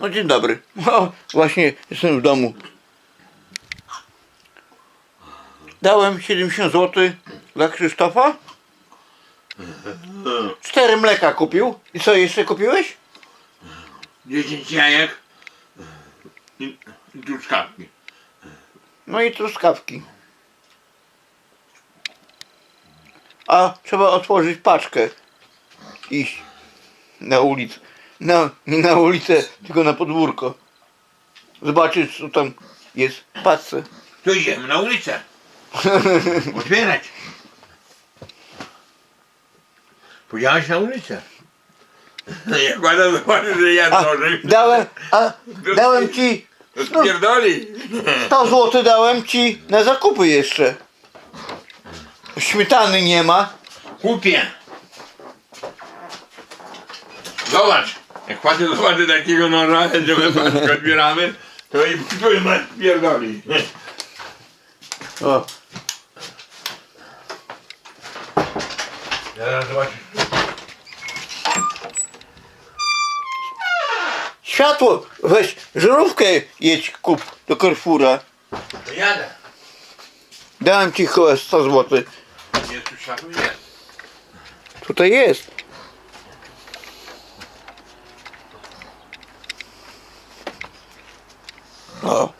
No dzień dobry. O, właśnie jestem w domu. Dałem 70 zł dla Krzysztofa. Cztery mleka kupił. I co jeszcze kupiłeś? 10 jajek i, i truskawki. No i truskawki. A trzeba otworzyć paczkę. Iść na ulicę. No, nie na ulicę, tylko na podwórko. Zobaczyć co tam jest paczce. To idziemy na ulicę. Otwierać. Powiedziałeś na ulicę. Jak ładno zobaczy, że ja A, zdążę. dałem, a, dałem ci To spierdoli. 100 zł dałem ci na zakupy jeszcze. Śmietany nie ma. Kupię. Zobacz. Jak patrzę, zobaczę takiego noża, że my paczkę odbieramy, to i kupuję na spierdoli. O, Zaraz zobaczysz. światło, weź żarówkę jedź kup do Carrefoura. To jadę. Dałem ci chyba 100 zł. Jest tu światło? Jest. Tutaj jest. O,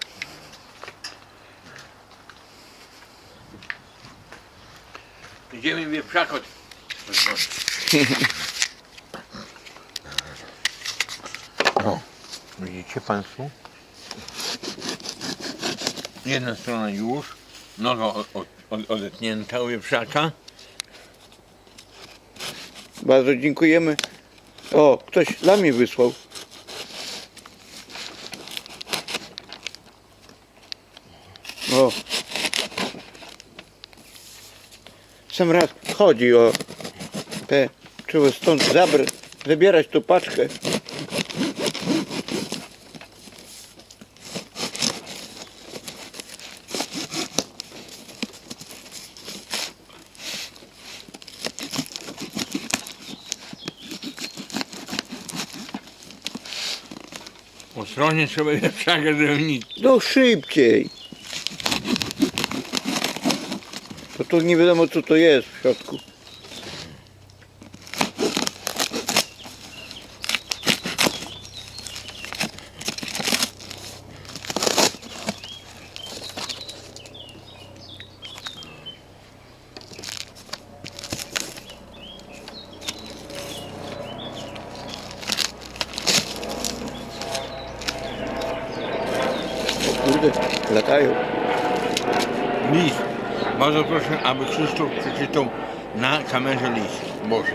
Wieprzaka. O, widzicie Państwo? Jedna strona już, noga od, od, odetnięta u wieprzaka. bardzo dziękujemy. O, ktoś dla mnie wysłał. O. Sam raz chodzi o te, trzeba stąd zabrać, zabierać tą paczkę. Ostrożnie trzeba żeby nic. No szybciej. Bo tu nie wiadomo co to jest w środku. Latają. List. Bardzo proszę, aby Krzysztof przeczytał na kamerze list Boży.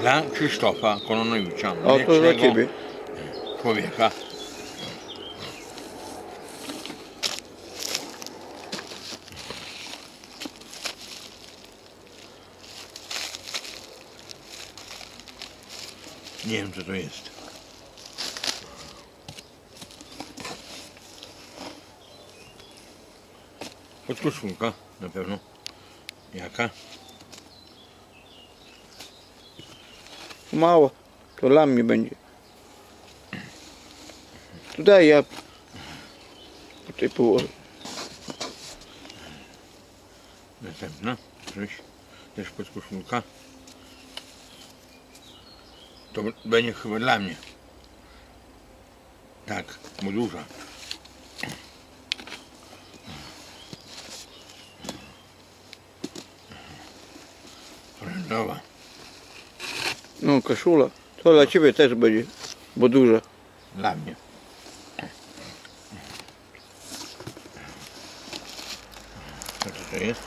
Dla Krzysztofa Kononowicza, O, to dla ciebie. człowieka. Nie wiem co to jest. Podkoszulka na pewno. Jaka? Mało. To dla mnie będzie. Tutaj ja tutaj położę. Następna. Coś. Też podkoszulka. To b- będzie chyba dla mnie. Tak, bo duża. Orężowa. No koszula. To dla ciebie też będzie, bo duża. Dla mnie. Co to, to jest?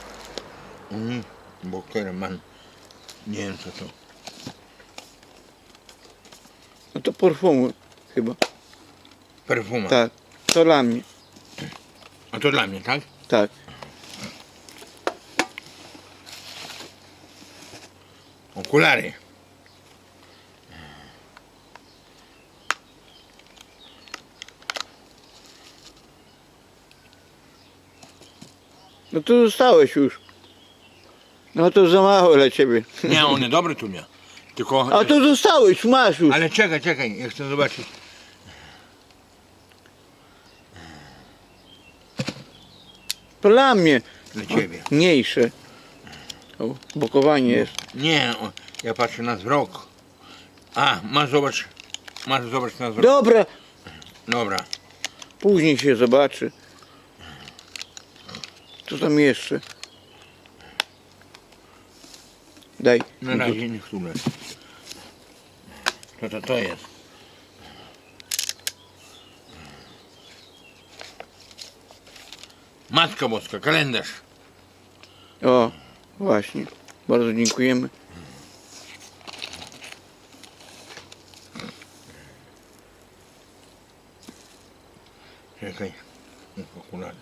Uni Bokerman. Nie wiem co to. No to perfumy chyba. Perfuma. Tak. To dla mnie. A to dla mnie, tak? Tak. Okulary. No to zostałeś już. No to za mało dla ciebie. Nie, one dobre tu nie. Tylko... A to dostałeś, masz już. Ale czekaj, czekaj, ja chcę zobaczyć. To dla mnie Dla ciebie. mniejsze. O, bokowanie jest. Nie, o, ja patrzę na wzrok. A, masz zobacz. Masz zobacz na wzrok. Dobra, Dobra. później się zobaczy. Co tam jeszcze? Daj. Na razie leży. Co to, to jest? Matka Boska, kalendarz. O, właśnie. Bardzo dziękujemy. Czekaj. Okulary.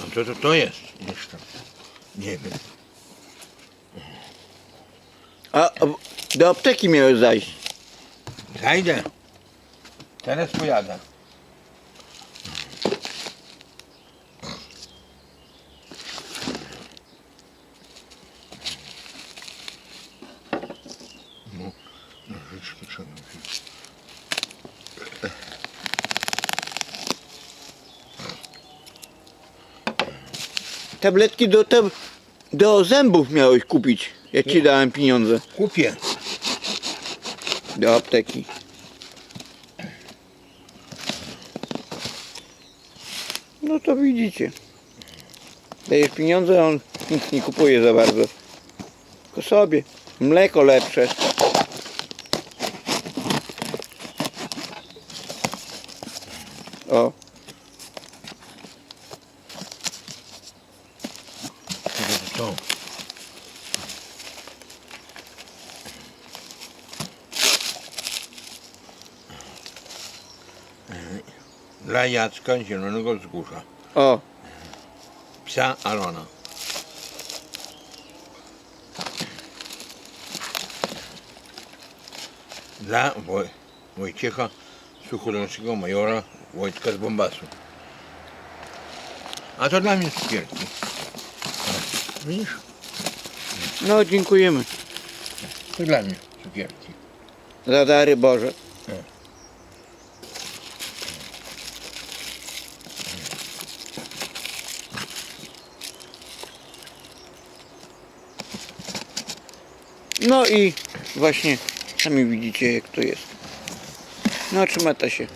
A co to, to jest jeszcze? Nie wiem. A, do apteki miałeś zajść. Zajdę. Teraz pojadę. No, nożyczki trzeba wziąć. Tabletki do, tab do zębów miałeś kupić. Ja ci dałem pieniądze Kupię. do apteki. No to widzicie. Dajesz pieniądze, a on nic nie kupuje za bardzo. Tylko sobie. Mleko lepsze. O, To? Dla Jacka Zielonego Wzgórza. o, Psa Alona. Dla Woj Wojciecha Suchodolskiego Majora Wojtka z Bombasu. A to dla mnie cukierki. Widzisz? no dziękujemy. To dla mnie cukierki. Za dary Boże. No i właśnie sami widzicie jak to jest. No trzymata się.